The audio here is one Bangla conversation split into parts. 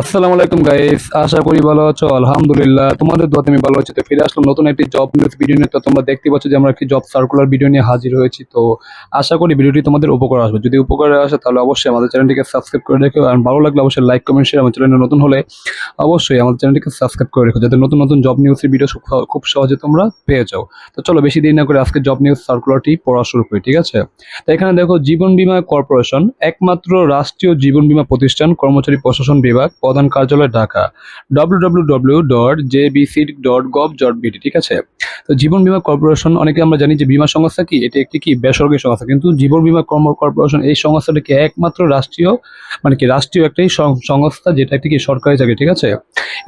আসসালামু আলাইকুম গাইস আশা করি ভালো আছো, আলহামদুলিল্লাহ। তোমাদের দোয়াতে আমি ভালো আছি। তো ফিরে আসলাম নতুন একটি জব নিউজ ভিডিও নিয়ে। তো তোমরা দেখতে পাচ্ছ যে আমরা একটি জব সার্কুলার ভিডিও নিয়ে হাজির হয়েছি। তো আশা করি ভিডিওটি তোমাদের উপকার আসবে। যদি উপকারে আসে, তাহলে অবশ্যই আমাদের চ্যানেলটিকে সাবস্ক্রাইব করে রেখো। আর ভালো লাগলে অবশ্যই লাইক কমেন্ট শেয়ার আমার চ্যানেলে নতুন হলে অবশ্যই আমাদের চ্যানেলটিকে সাবস্ক্রাইব করে রেখো। যাতে নতুন নতুন জব নিউজের ভিডিও খুব- সহজে তোমরা পেয়ে যাও। তো চলো বেশি দেরি না করে আজকে জব নিউজ সার্কুলারটি পড়া শুরু করি, ঠিক আছে? তো এখানে দেখো, জীবন বীমা কর্পোরেশন, একমাত্র রাষ্ট্রীয় জীবন বিমা প্রতিষ্ঠান, কর্মচারী প্রশাসন বিভাগ প্রধান কার্যালয় Dhaka W dot dot dot ঠিক আছে? তো জীবন বীমা কর্পোরেশন, অনেকে আমরা জানি যে বীমা সংস্থা কি? এটি একটি কি? বেসরকারি সংস্থা। কিন্তু জীবন বীমা কর্ম, কর্পোরেশন এই সংস্থাটিকে একমাত্র রাষ্ট্রীয় মানে কি রাষ্ট্রীয় একটি সংস্থা যেটা একটি কি সরকারি চাকরি, ঠিক আছে?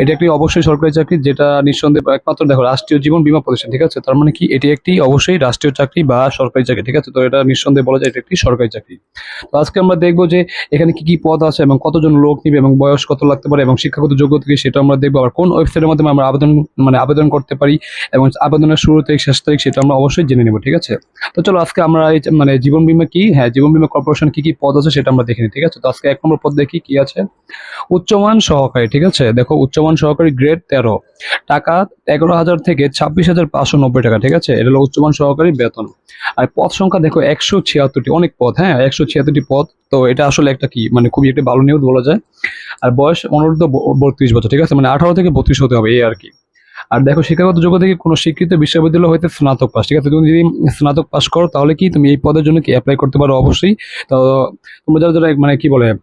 এটি একটি অবশ্যই সরকারি চাকরি যেটা নিঃসন্দেহে একমাত্র দেখো রাষ্ট্রীয় জীবন বীমা প্রতিষ্ঠান, ঠিক আছে? তার মানে কি এটি একটি অবশ্যই রাষ্ট্রীয় চাকরি বা সরকারি চাকরি, ঠিক আছে? তো এটা নিঃসন্দেহে বলা যায় এটা একটি সরকারি চাকরি। তো আজকে আমরা দেখব যে এখানে কি কি পদ আছে এবং কতজন লোক নিবে এবং বয়স কত লাগতে পারে এবং শিক্ষাগত যোগ্যতা কি সেটা আমরা দেখব। আবার কোন ওয়েবসাইটের মাধ্যমে আমরা আবেদন মানে আবেদন করতে পারি এবং আবেদনের শুরু তারিখ, শেষ তারিখ সেটা আমরা অবশ্যই জেনে নেব, ঠিক আছে? তো চলো আজকে আমরা এই মানে জীবন বীমা কি? হ্যাঁ জীবন বীমা কর্পোরেশন কি কি পদ আছে সেটা আমরা দেখে নিই, ঠিক আছে? তো আজকে এক নম্বর পদ দেখি কি আছে? উচ্চমান সহকারী, ঠিক আছে? দেখো উচ্চমান সহকারী গ্রেড তেরো। টাকা এগারো হাজার থেকে ছাব্বিশ হাজার পাঁচশো নব্বই টাকা, ঠিক আছে? এটা হলো উচ্চমান সহকারী বেতন। আর পদ সংখ্যা দেখো একশো ছিয়াত্তরটি, অনেক পদ হ্যাঁ একশো ছিয়াত্তরটি পদ। তো এটা আসলে একটা কি মানে খুবই একটা ভালো নিউজ বলা যায়। আর বয়স অনূর্ধ্ব ব- বত্রিশ বছর, ঠিক আছে? মানে আঠারো থেকে বত্রিশ হতে হবে, এই আর কি। আর দেখো, শিক্ষাগত যোগ্যতা থেকে কোনো শিক্ষিত বিশ্ববিদ্যালয় হইতে স্নাতক পাস, ঠিক আছে? তুমি যদি স্নাতক পাস করো, তাহলে কি তুমি এই পদের জন্য কি অ্যাপ্লাই করতে পারো? অবশ্যই। তো তোমরা যারা যারা মানে কি বলে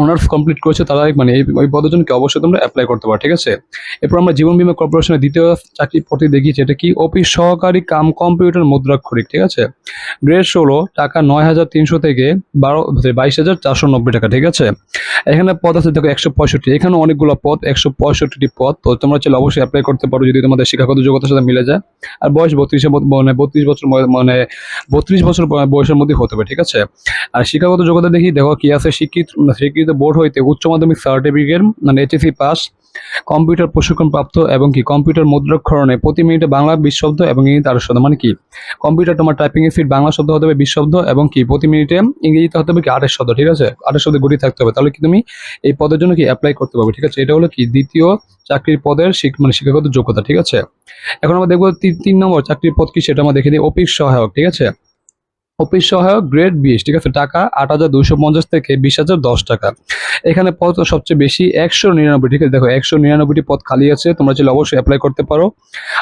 অনার্স কমপ্লিট করেছে, তারা মানে ওই পদের জন্য অবশ্যই তোমরা অ্যাপ্লাই করতে পারো, ঠিক আছে? এরপর আমরা জীবন বীমা কর্পোরেশনের দ্বিতীয় চাকরি পদটি দেখিয়েছি, এটা কি? অফিস সহকারী কাম কম্পিউটার মুদ্রাক্ষরিক, ঠিক আছে? গ্রেড ষোলো, টাকা নয় হাজার তিনশো থেকে বারো বাইশ হাজার চারশো নব্বই টাকা, ঠিক আছে? এখানে পদ আছে, দেখো, একশো পঁয়ষট্টি এখানে অনেকগুলো পদ, একশো পঁয়ষট্টিটি পদ, তো তোমরা চাইলে অবশ্যই অ্যাপ্লাই করতে পারো যদি তোমাদের শিক্ষাগত যোগ্যতার সাথে মিলে যায়। আর বয়স বত্রিশে মানে বত্রিশ বছর মানে বত্রিশ বছর বয়- বয়সের মধ্যে হতে হবে ঠিক আছে? আর শিক্ষাগত যোগ্যতা দেখি, দেখো, কি আছে? শিক্ষিত শিক্ষিত বোর্ড হইতে উচ্চ মাধ্যমিক সার্টিফিকেট মানে এইচএসসি পাস কম্পিউটার প্রশিক্ষণ প্রাপ্ত এবং কি কম্পিউটার মুদ্রাক্ষরণে প্রতি মিনিটে বাংলা বিশ শব্দ এবং ইংরেজিতে আঠাশ শব্দ মানে কি? কম্পিউটার তোমার টাইপিং স্পিড বাংলা শব্দ হতে হবে বিশ শব্দ এবং কি প্রতি মিনিটে ইংরেজিতে হতে হবে কি আঠাশ শব্দ, ঠিক আছে? আঠাশ শব্দ গড়ি থাকতে হবে। তাহলে কি তুমি এই পদের জন্য কি অ্যাপ্লাই করতে পারবে, ঠিক আছে? এটা হলো কি দ্বিতীয় চাকরির পদের মানে শিক্ষাগত যোগ্যতা, ঠিক আছে? এখন আমরা দেখব তিন নম্বর চাকরির পদ কি সেটা আমরা দেখে নিই। অফিস সহায়ক, ঠিক আছে? অফিস সহায়ক গ্রেড বিশ, ঠিক আছে? টাকা আট হাজার দুইশো পঞ্চাশ থেকে বিশ হাজার দশ টাকা। এখানে পদ সবচেয়ে বেশি একশো নিরানব্বই, ঠিক আছে? দেখো, একশো নিরানব্বইটি পদ খালি আছে, তোমরা চাইলে অবশ্যই অ্যাপ্লাই করতে পারো।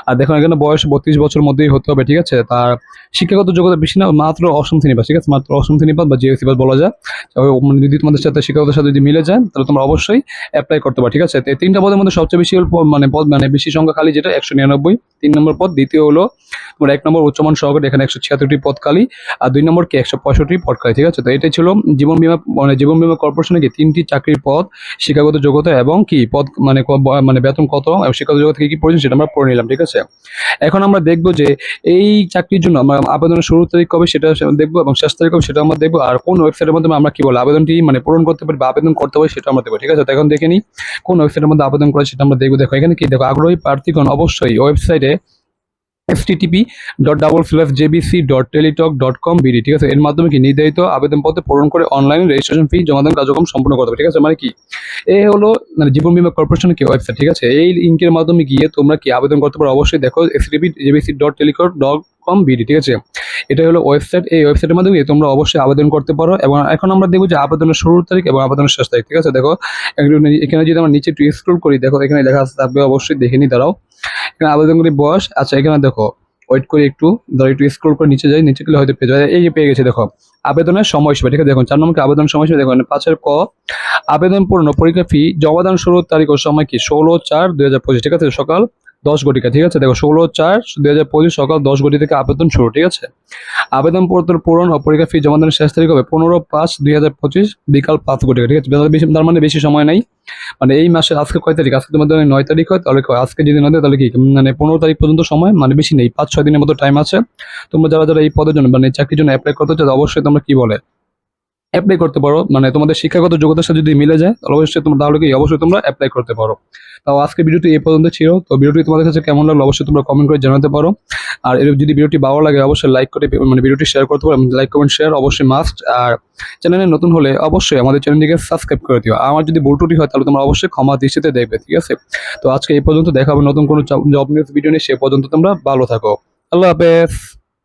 আর দেখো, এখানে বয়স বত্রিশ বছর মধ্যেই হতে হবে, ঠিক আছে? তার শিক্ষাগত যোগ্যতা বেশি না, মাত্র অসম শ্রেণীপাস ঠিক আছে? মাত্র অষ্টম শ্রেণীপাস বা জিএসসি পাস বলা যায়। মানে যদি তোমাদের সাথে শিক্ষাগতের সাথে যদি মিলে যায়, তাহলে তোমরা অবশ্যই অ্যাপ্লাই করতে পারো, ঠিক আছে? এই তিনটা পদের মধ্যে সবচেয়ে বেশি মানে পদ মানে বেশি সংখ্যা খালি যেটা, একশো নিরানব্বই। তিন নম্বর পদ, দ্বিতীয় হলো তোমার এক নম্বর উচ্চমান সহকারী, এখানে একশো ছিয়াত্তরটি পদ খালি আর দুই নম্বর কি একশো পঁয়ষট্টি পদ খালি ঠিক আছে? তো এটাই ছিল জীবন বীমা মানে জীবন বীমা কর্পোরেশনে কি তিনটি চাকরির পদ, শিক্ষাগত যোগ্যতা এবং কি পদ মানে মানে বেতন কত এবং শিক্ষাগত যোগ্যতা কি কি প্রয়োজন সেটা আমরা পড়ে নিলাম, ঠিক আছে? এখন আমরা দেখব যে এই চাকরির জন্য আমরা আবেদনের শুরু তারিখ কবে সেটা দেখব এবং শেষ তারিখ কবে সেটা আমরা দেখব আর কোন ওয়েবসাইটের মাধ্যমে আমরা কি বলে আবেদনটি মানে পূরণ করতে পারি বা আবেদন করতে পারি সেটা আমরা দেখব, ঠিক আছে? তো এখন দেখে নিই কোন ওয়েবসাইটের মধ্যে আবেদন করে সেটা আমরা দেখব। দেখো, এখানে কি দেখো, আগ্রহী প্রার্থীগণ অবশ্যই ওয়েবসাইটে FTTP dot double slash JBC dot Teletalk dot com BD ঠিক আছে? এর মাধ্যমে কি নির্ধারিত আবেদনপত্র পূরণ করে অনলাইনে রেজিস্ট্রেশন ফি জমাদান কার্যক্রম সম্পূর্ণ করতে হবে, ঠিক আছে? মানে কি? এ হলো মানে জীবন বিমা কর্পোরেশনের কি ওয়েবসাইট ঠিক আছে? এই লিঙ্কের মাধ্যমে গিয়ে তোমরা কি আবেদন করতে পারো? অবশ্যই দেখো FTP JBC dot Teletalk dot com BD ঠিক আছে? এটা হলো ওয়েবসাইট এই ওয়েবসাইটের মাধ্যমে তোমরা অবশ্যই আবেদন করতে পারো এবং এখন আমরা দেখব যে আবেদনের শুরুর তারিখ এবং আবেদনের শেষ তারিখ, ঠিক আছে? দেখো এখানে যদি আমরা নিচে একটু স্ক্রল করি, দেখো, এখানে লেখা আছে থাকবে অবশ্যই দেখে নি দাঁড়াও। এখানে আবেদনগুলি বয়স আচ্ছা এখানে দেখো ওয়েট করি একটু, ধরো, একটু স্ক্রল করে নিচে যাই, নিচে গেলে হয়তো পেয়ে যাবে। এই যে পেয়ে গেছে, দেখো, আবেদনের সময়সীমা, ঠিক আছে? দেখুন, চার নম্বর আবেদন সময়সীমা, দেখুন, পাঁচের ক আবেদন পূর্ণ পরীক্ষা ফি জমাদান শুরুর তারিখ ও সময় কি? ষোলো চার দুই হাজার পঁচিশ, ঠিক আছে? সকাল দশ ঘটিকা ঠিক আছে? দেখো, ষোলো চার দুই হাজার পঁচিশ সকাল দশ ঘটি থেকে আবেদন শুরু, ঠিক আছে? আবেদন পত্র পূরণ ও পরীক্ষা ফি জমাদানের শেষ তারিখ হবে পনেরো পাঁচ দুই হাজার পঁচিশ বিকাল পাঁচ ঘটিকা ঠিক আছে? তার মানে বেশি সময় নাই। মানে এই মাসে আজকে কয় তারিখ? আজকে তোমাদের নয় তারিখ হয়, তাহলে? আজকে যদি নয় তাহলে কি? মানে পনেরো তারিখ পর্যন্ত সময় মানে বেশি নেই, পাঁচ, ছয় দিনের মতো টাইম আছে। তোমরা যারা যারা এই পদের জন্য মানে চাকরির জন্য অ্যাপ্লাই করতে চাও, অবশ্যই তোমরা কি বলে? অ্যাপ্লাই করতে পারো। মানে তোমাদের শিক্ষাগত যোগ্যতার সাথে যদি মিলে যায়, তাহলে অবশ্যই তোমরা তাহলে কি? অবশ্যই তোমরা অ্যাপ্লাই করতে পারো। তাও আজকে ভিডিওটি এই পর্যন্ত ছিল। তো ভিডিওটি তোমাদের কাছে কেমন লাগল অবশ্যই তোমরা কমেন্ট করে জানাতে পারো। আর এর যদি ভিডিওটি ভালো লাগে, অবশ্যই লাইক করে মানে ভিডিওটি শেয়ার করতে পারো। লাইক কমেন্ট শেয়ার অবশ্যই মাস্ট আর চ্যানেলে নতুন হলে অবশ্যই আমাদের চ্যানেলটিকে সাবস্ক্রাইব করে দিও। আমার যদি ত্রুটি হয়, তাহলে তোমরা অবশ্যই ক্ষমা দৃষ্টিতে দেখবে, ঠিক আছে? তো আজকে এই পর্যন্ত দেখা হবে নতুন কোনো জব নিউজ ভিডিও নিয়ে। সে পর্যন্ত তোমরা ভালো থাকো। আল্লাহ হাফেজ।